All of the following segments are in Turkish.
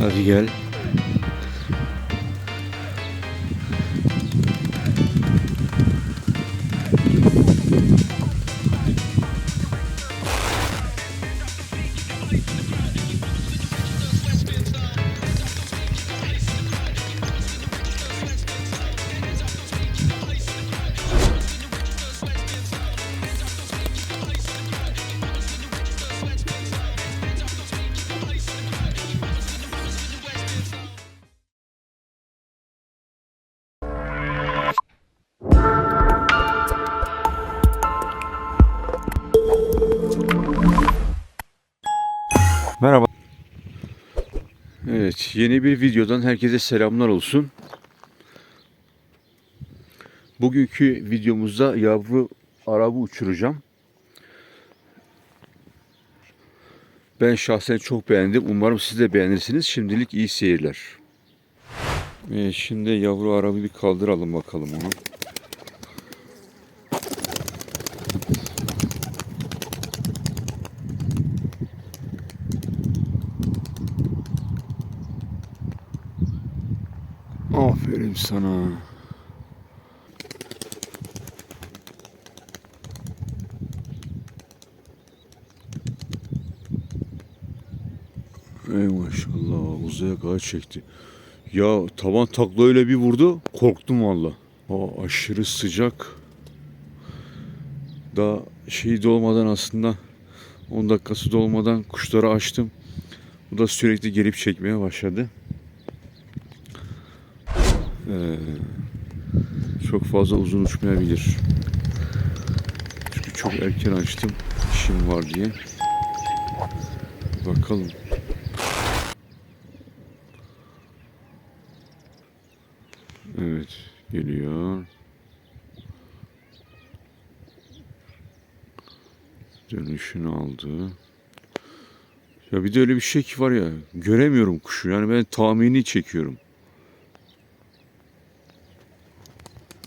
Hadi gel. Yeni bir videodan herkese selamlar olsun. Bugünkü videomuzda yavru arabı uçuracağım. Ben şahsen çok beğendim. Umarım siz de beğenirsiniz. Şimdilik iyi seyirler. Evet, şimdi yavru arabı bir kaldıralım bakalım onu. Aferin sana. Ey maşallah uzaya kadar çekti. Ya tavan takla öyle bir vurdu korktum valla. Aa, aşırı sıcak. Daha şey dolmadan aslında 10 dakikası dolmadan kuşları açtım. Bu da sürekli gelip çekmeye başladı. Ee, çok fazla uzun uçmayabilir. Çünkü çok erken açtım. işim var diye. Bakalım. Evet, geliyor. Dönüşünü aldı. Ya bir de öyle bir şey ki var ya, göremiyorum kuşu. Yani ben tahmini çekiyorum.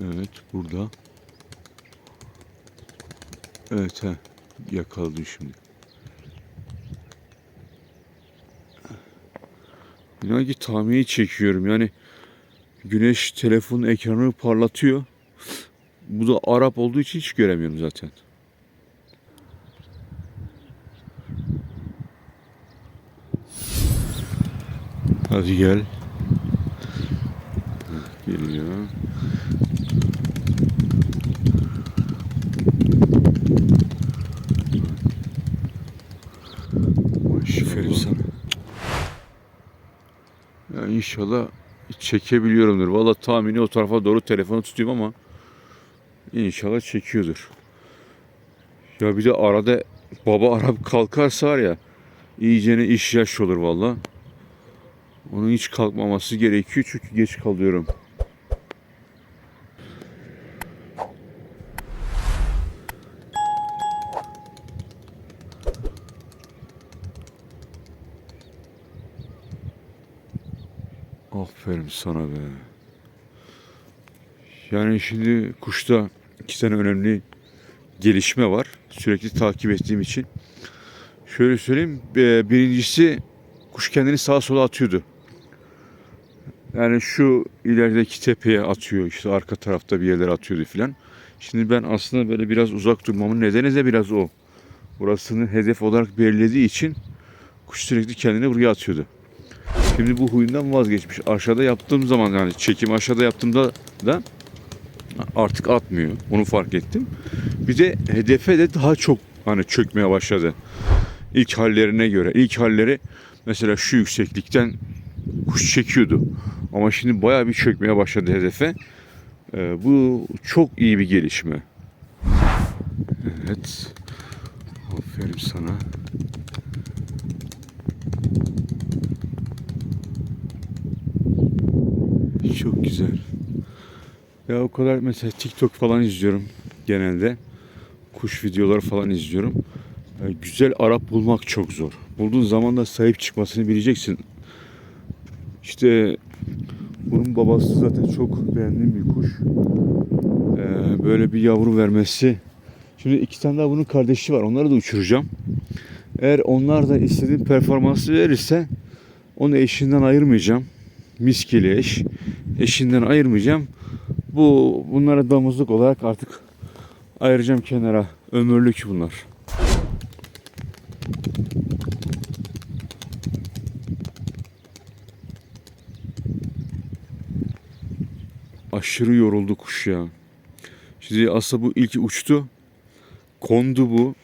Evet burada. Evet he. Yakaladım şimdi. İnan ki tahmini çekiyorum. Yani güneş telefonun ekranını parlatıyor. Bu da Arap olduğu için hiç göremiyorum zaten. Hadi gel. Geliyor. Sana. Ya inşallah çekebiliyorumdur. Valla tahmini o tarafa doğru telefonu tutuyorum ama inşallah çekiyordur. Ya bir de arada baba Arap kalkarsa var ya iyicene iş yaş olur valla. Onun hiç kalkmaması gerekiyor çünkü geç kalıyorum. Aferin sana be. Yani şimdi kuşta iki tane önemli gelişme var. Sürekli takip ettiğim için. Şöyle söyleyeyim. e, Birincisi kuş kendini sağa sola atıyordu. Yani şu ilerideki tepeye atıyor. işte arka tarafta bir yerlere atıyordu filan. Şimdi ben aslında böyle biraz uzak durmamın nedeni de biraz o. Burasını hedef olarak belirlediği için kuş sürekli kendini buraya atıyordu. Şimdi bu huyundan vazgeçmiş. Aşağıda yaptığım zaman yani çekim aşağıda yaptığımda da artık atmıyor. Onu fark ettim. Bir de hedefe de daha çok hani çökmeye başladı. İlk hallerine göre. İlk halleri mesela şu yükseklikten kuş çekiyordu. Ama şimdi bayağı bir çökmeye başladı hedefe. Ee, bu çok iyi bir gelişme. Evet. Aferin sana. Çok güzel. Ya o kadar mesela TikTok falan izliyorum genelde. Kuş videoları falan izliyorum. Ya güzel Arap bulmak çok zor. Bulduğun zaman da sahip çıkmasını bileceksin. İşte bunun babası zaten çok beğendiğim bir kuş. Ee, böyle bir yavru vermesi. Şimdi iki tane daha bunun kardeşi var. Onları da uçuracağım. Eğer onlar da istediğim performansı verirse Onu eşinden ayırmayacağım. Miskili eş. Eşinden ayırmayacağım. Bu bunlara damızlık olarak artık ayıracağım kenara. Ömürlük bunlar. Aşırı yoruldu kuş ya. Şimdi aslında bu ilk uçtu. Kondu bu.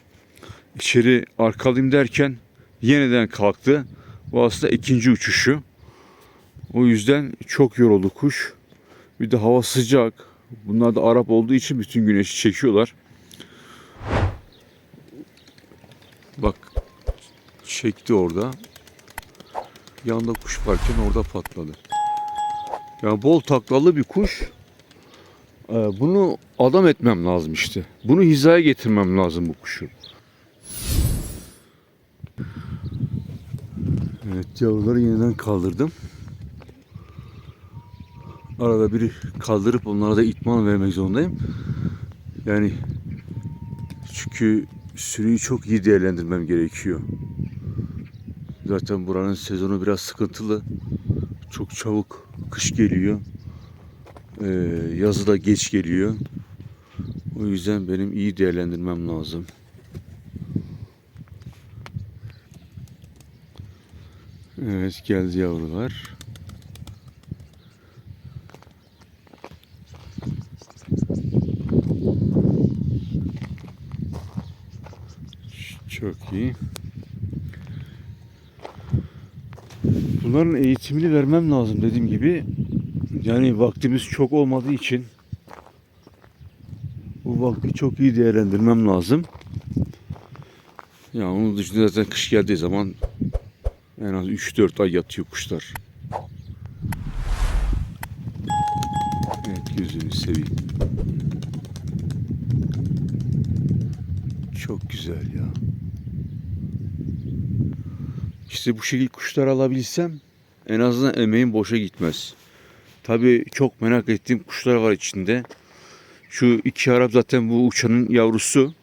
İçeri arkalayayım derken yeniden kalktı. Bu aslında ikinci uçuşu. O yüzden çok yoruldu kuş. Bir de hava sıcak. Bunlar da Arap olduğu için bütün güneşi çekiyorlar. Bak çekti orada. Yanında kuş varken orada patladı. Yani bol taklalı bir kuş. Ee, Bunu adam etmem lazım işte. Bunu hizaya getirmem lazım bu kuşu. Evet yavruları yeniden kaldırdım. Arada biri kaldırıp onlara da itman vermek zorundayım. Yani çünkü sürüyü çok iyi değerlendirmem gerekiyor. Zaten buranın sezonu biraz sıkıntılı. Çok çabuk kış geliyor. Ee, yazı da geç geliyor. O yüzden benim iyi değerlendirmem lazım. Evet geldi yavrular. Çok iyi. Bunların eğitimini vermem lazım dediğim gibi. Yani vaktimiz çok olmadığı için bu vakti çok iyi değerlendirmem lazım. Ya onun dışında zaten kış geldiği zaman en az 3-4 ay yatıyor kuşlar. Evet gözünü seveyim. Çok güzel ya. İşte bu şekilde kuşlar alabilsem en azından emeğim boşa gitmez. Tabii çok merak ettiğim kuşlar var içinde. Şu iki Arap zaten bu uçanın yavrusu.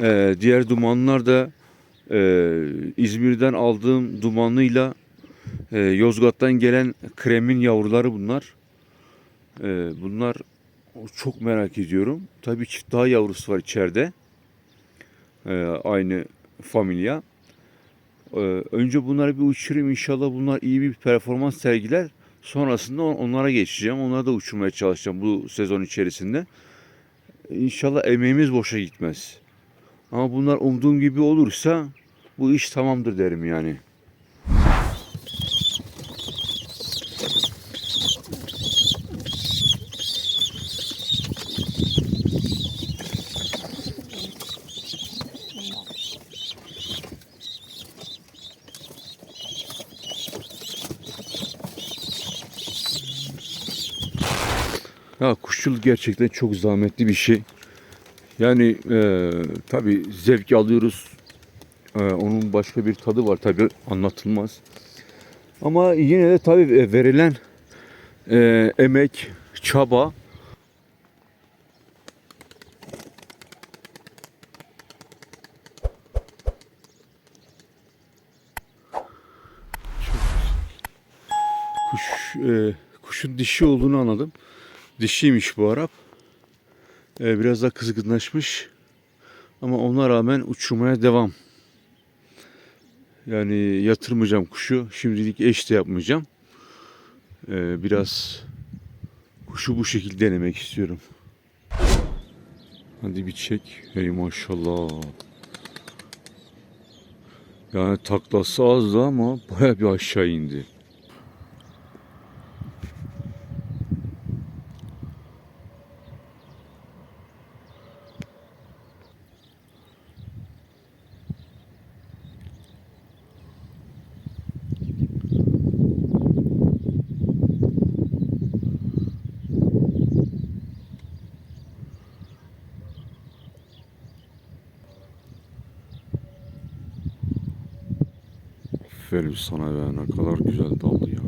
Ee, diğer dumanlar da e, İzmir'den aldığım dumanlıyla e, Yozgat'tan gelen kremin yavruları bunlar. E, bunlar çok merak ediyorum. Tabii çift daha yavrusu var içeride. E, aynı familya. E, önce bunları bir uçurayım. İnşallah bunlar iyi bir performans sergiler. Sonrasında on- onlara geçeceğim. Onları da uçurmaya çalışacağım bu sezon içerisinde. İnşallah emeğimiz boşa gitmez. Ama bunlar umduğum gibi olursa bu iş tamamdır derim yani. Ya kuşçuluk gerçekten çok zahmetli bir şey. Yani e, tabi zevk alıyoruz. E, onun başka bir tadı var tabi anlatılmaz. Ama yine de tabi verilen e, emek, çaba kuş e, kuşun dişi olduğunu anladım. Dişiymiş bu Arap. E, biraz da kızgınlaşmış. Ama ona rağmen uçurmaya devam. Yani yatırmayacağım kuşu. Şimdilik eş de yapmayacağım. E, biraz kuşu bu şekilde denemek istiyorum. Hadi bir çek. Hey maşallah. Yani taklası azdı ama baya bir aşağı indi. Aferin sana be ne kadar güzel daldı ya.